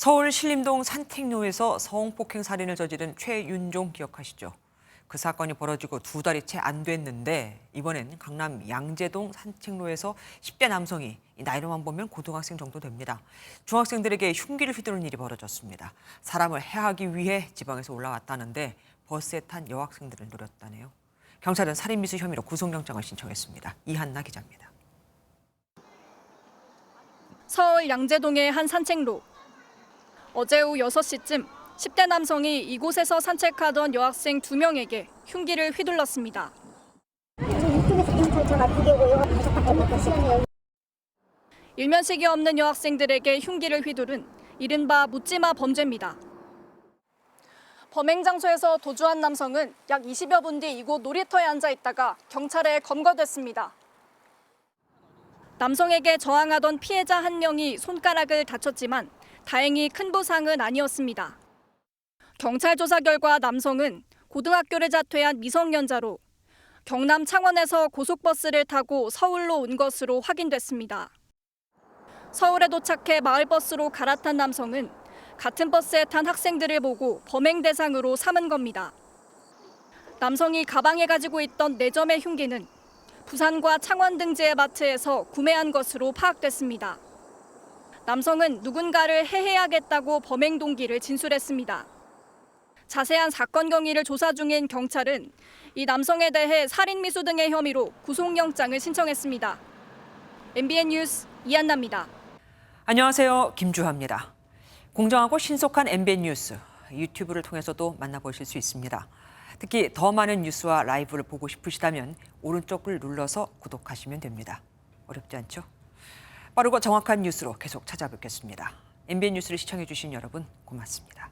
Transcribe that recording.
서울 신림동 산책로에서 성폭행 살인을 저지른 최윤종 기억하시죠? 그 사건이 벌어지고 두 달이 채 안 됐는데 이번엔 강남 양재동 산책로에서 10대 남성이 이 나이로만 보면 고등학생 정도 됩니다. 중학생들에게 흉기를 휘두른 일이 벌어졌습니다. 사람을 해하기 위해 지방에서 올라왔다는데 버스에 탄 여학생들을 노렸다네요. 경찰은 살인미수 혐의로 구속영장을 신청했습니다. 이한나 기자입니다. 서울 양재동의 한 산책로. 어제 오후 6시쯤 10대 남성이 이곳에서 산책하던 여학생 2명에게 흉기를 휘둘렀습니다. 일면식이 없는 여학생들에게 흉기를 휘두른 이른바 묻지마 범죄입니다. 범행 장소에서 도주한 남성은 약 20여 분 뒤 이곳 놀이터에 앉아 있다가 경찰에 검거됐습니다. 남성에게 저항하던 피해자 한 명이 손가락을 다쳤지만 다행히 큰 부상은 아니었습니다. 경찰 조사 결과 남성은 고등학교를 자퇴한 미성년자로 경남 창원에서 고속버스를 타고 서울로 온 것으로 확인됐습니다. 서울에 도착해 마을버스로 갈아탄 남성은 같은 버스에 탄 학생들을 보고 범행 대상으로 삼은 겁니다. 남성이 가방에 가지고 있던 4점의 흉기는 부산과 창원 등지의 마트에서 구매한 것으로 파악됐습니다. 남성은 누군가를 해해하겠다고 범행 동기를 진술했습니다. 자세한 사건 경위를 조사 중인 경찰은 이 남성에 대해 살인 미수 등의 혐의로 구속영장을 신청했습니다. MBN 뉴스 이한나입니다. 안녕하세요. 김주하입니다. 공정하고 신속한 MBN 뉴스 유튜브를 통해서도 만나보실 수 있습니다. 특히 더 많은 뉴스와 라이브를 보고 싶으시다면 오른쪽을 눌러서 구독하시면 됩니다. 어렵지 않죠? 빠르고 정확한 뉴스로 계속 찾아뵙겠습니다. MBN 뉴스를 시청해 주신 여러분 고맙습니다.